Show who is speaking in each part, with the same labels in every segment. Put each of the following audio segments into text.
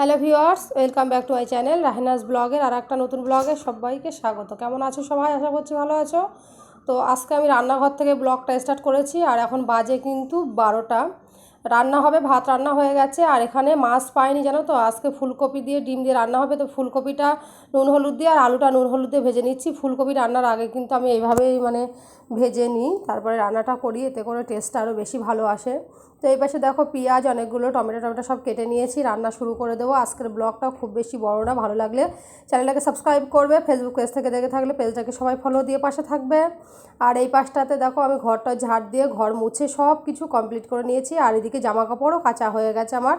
Speaker 1: Hello viewers welcome back to my channel Rahinas ব্লগের আর একটা নতুন ব্লগে সবাইকে স্বাগত। কেমন আছো সবাই? আশা করছি ভালো আছো। তো আজকে আমি রান্নাঘর থেকে ব্লগটা স্টার্ট করেছি, আর এখন বাজে কিন্তু বারোটা। রান্না হবে, ভাত রান্না হয়ে গেছে। আর এখানে মাছ পাইনি জানো তো? আজকে ফুলকপি দিয়ে ডিম দিয়ে রান্না হবে। তো ফুলকপিটা নুন হলুদ দিয়ে আর আলুটা নুন হলুদ দিয়ে ভেজে নিচ্ছি। ফুলকপি রান্নার আগে কিন্তু আমি এইভাবেই মানে ভেজে নিই। তারপরে রান্নাটা করি, এতে করে টেস্টটা আরও বেশি ভালো আসে। তো এই পাশে দেখো পেঁয়াজ, অনেকগুলো টমেটো টমেটো সব কেটে নিয়েছি। রান্না শুরু করে দেবো। আজকের ব্লগটা খুব বেশি বড় না, ভালো লাগলে চ্যানেলটাকে সাবস্ক্রাইব করবে। ফেসবুক পেজ থেকে দেখে থাকলে পেজটাকে সবাই ফলো দিয়ে পাশে থাকবে। আর এই পাশটাতে দেখো আমি ঘরটা ঝাড় দিয়ে ঘর মুছে সব কিছু কমপ্লিট করে নিয়েছি। আর জামা কাপড়ও কাঁচা হয়ে গেছে আমার।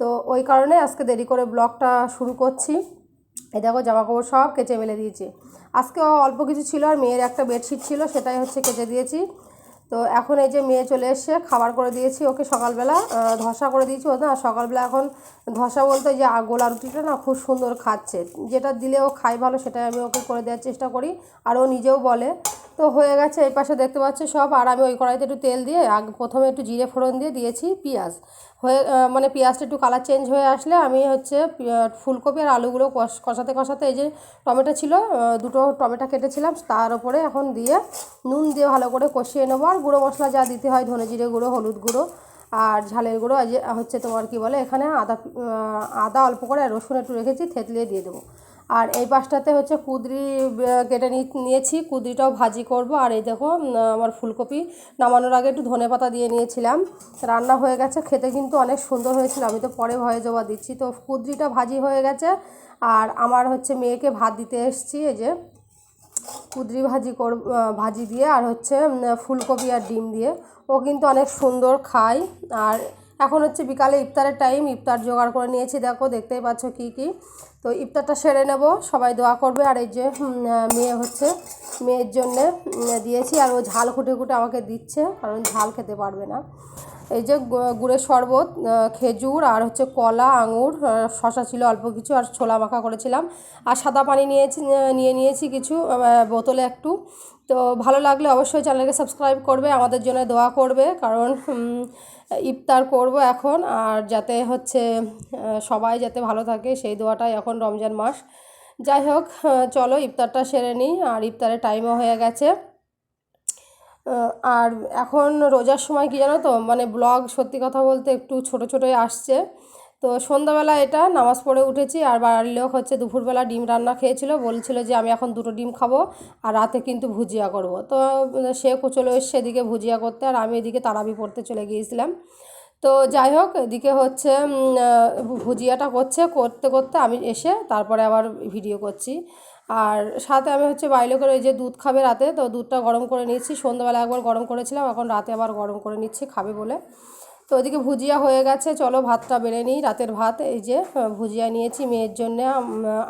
Speaker 1: তো ওই কারণে আজকে দেরি করে ব্লগটা শুরু করছি। এই দেখো জামা কাপড় সব কেচে মেলে দিয়েছি। আজকে অল্প কিছু ছিল আর মেয়ের একটা বেডশিট ছিল, সেটাই হচ্ছে কেচে দিয়েছি। তো এখন এই যে মেয়ে চলে এসে খাবার করে দিয়েছি ওকে সকালবেলা। ধসা করে দিয়েছি ও না, সকালবেলা এখন ধসা বলতে যে গোলা রুটিটা না খুব সুন্দর খাচ্ছে। যেটা দিলে ও খায় ভালো, সেটাই আমি ওকে করে দেওয়ার চেষ্টা করি। আর ও নিজেও বলে তো হয়ে গেছে, এই পাশে দেখতে পাচ্ছি সব। আর আমি ওই কড়াইতে একটু তেল দিয়ে, আগ, প্রথমে একটু জিরে ফোড়ন দিয়ে দিয়েছি, পেঁয়াজ। হয়ে মানে পেঁয়াজটা একটু কালার চেঞ্জ হয়ে আসলে আমি হচ্ছে ফুলকপি আর আলুগুলো কষ- কষাতে কষাতে এই যে টমেটো ছিল দুটো টমেটো কেটেছিলাম, তার উপরে এখন দিয়ে নুন দিয়ে ভালো করে কষিয়ে নেব। আর গুঁড়ো মশলা যা দিতে হয়, ধনে জিরে গুঁড়ো, হলুদ গুঁড়ো আর ঝালের গুঁড়ো হচ্ছে তোমার কি বলে, এখানে আদা আদা অল্প করে আর রসুন একটু রেখেছি, থেতলিয়ে দিয়ে দেবো। আর এই পাশটাতে হচ্ছে কুদরি কেটে নিয়েছি, কুদরিটাও ভাজি করব। আর এই দেখো আমার ফুলকপি নামানোর আগে একটু ধনে পাতা দিয়ে নিয়েছিলাম। রান্না হয়ে গেছে, খেতে কিন্তু অনেক সুন্দর হয়েছিল, আমি তো পরে ভয়ে জবা দিচ্ছি। তো কুদরিটা ভাজি হয়ে গেছে, আর আমার হচ্ছে মেয়েকে ভাত দিতে এসেছি, এই যে কুদরি ভাজি কর ভাজি দিয়ে, আর হচ্ছে ফুলকপি আর ডিম দিয়ে। ও কিন্তু অনেক সুন্দর খায়, আর এখন হচ্ছে বিকালে ইফতারের টাইম ইফতার জোগাড় করে নিয়েছি। দেখো, দেখতেই পাচ্ছ কি কি? তো ইফতারটা সেরে নেব, সবাই দোয়া করবে। আর এই যে মেয়ে হচ্ছে, মেয়ের জন্যে দিয়েছি। আর ও ঝাল খুঁটে খুঁটে আমাকে দিচ্ছে, কারণ ঝাল খেতে পারবে না। এই যে গুড়ের শরবত খেজুর আর হচ্ছে কলা, আঙুর শশা ছিল অল্প কিছু আর ছোলা মাখা করেছিলাম। আর সাদা পানি নিয়েছি নিয়ে নিয়েছি কিছু বোতলে একটু। তো ভালো লাগলে অবশ্যই চ্যানেলকে সাবস্ক্রাইব করবে, আমাদের জন্য দোয়া করবে, কারণ ইফতার করব এখন। আর যাতে হচ্ছে সবাই যাতে ভালো থাকে, সেই দোয়াটাই এখন রমজান মাস। যাই হোক চলো ইফতারটা সেরে নিই, আর ইফতারের টাইমও হয়ে গেছে। আর এখন রোজার সময় কি জানো তো মানে ব্লগ সত্যি কথা বলতে একটু ছোট ছোটোই আসছে। তো সন্ধ্যাবেলা এটা নামাজ পড়ে উঠেছি, আর বাড়ির লোক হচ্ছে দুপুরবেলা ডিম রান্না খেয়েছিল, বলছিল যে আমি এখন দুটো ডিম খাব, আর রাতে কিন্তু ভুজিয়া করব। তো সে চলে এসছে এদিকে ভুজিয়া করতে, আর আমি এদিকে তারাবি পড়তে চলে গিয়েছিলাম। তো যাই হোক, এদিকে হচ্ছে ভুজিয়াটা করছে, করতে করতে আমি এসে তারপরে আবার ভিডিও করছি। আর সাথে আমি হচ্ছে বাইরে করে এই যে দুধ খাবে রাতে, তো দুধটা গরম করে নিচ্ছি সন্ধ্যাবেলা একবার গরম করেছিলাম, এখন রাতে আবার গরম করে নিচ্ছি, খাবে বলে। তো ওইদিকে ভুজিয়া হয়ে গেছে, চলো ভাতটা বেড়ে নিই। রাতের ভাত, এই যে ভুজিয়া নিয়েছি মেয়ের জন্যে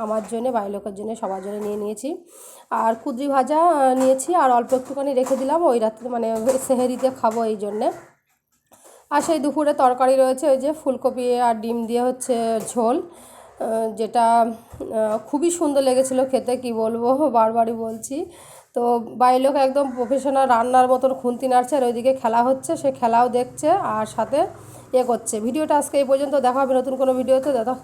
Speaker 1: আমার জন্যে বাড়ির লোকের জন্য, সবার জন্য নিয়ে নিয়েছি। আর কুদরি ভাজা নিয়েছি, আর অল্প একটুখানি রেখে দিলাম, ওই রাত্রে মানে সেহেরিতে খাব এই জন্যে। আর সেই দুপুরে তরকারি রয়েছে ওই যে ফুলকপি আর ডিম দিয়ে হচ্ছে ঝোল যেটা খুবই সুন্দর লেগেছিলো খেতে, কি বলব, বারবারই বলছি। তো বাড়ির লোক একদম প্রফেশনাল রান্নার মতন খুন্তি নাড়ছে আর ওইদিকে খেলা হচ্ছে, সে খেলাও দেখছে আর সাথে এ করছে। ভিডিওটা আজকে এই পর্যন্ত, দেখা হবে নতুন কোনো ভিডিওতে, দাদা।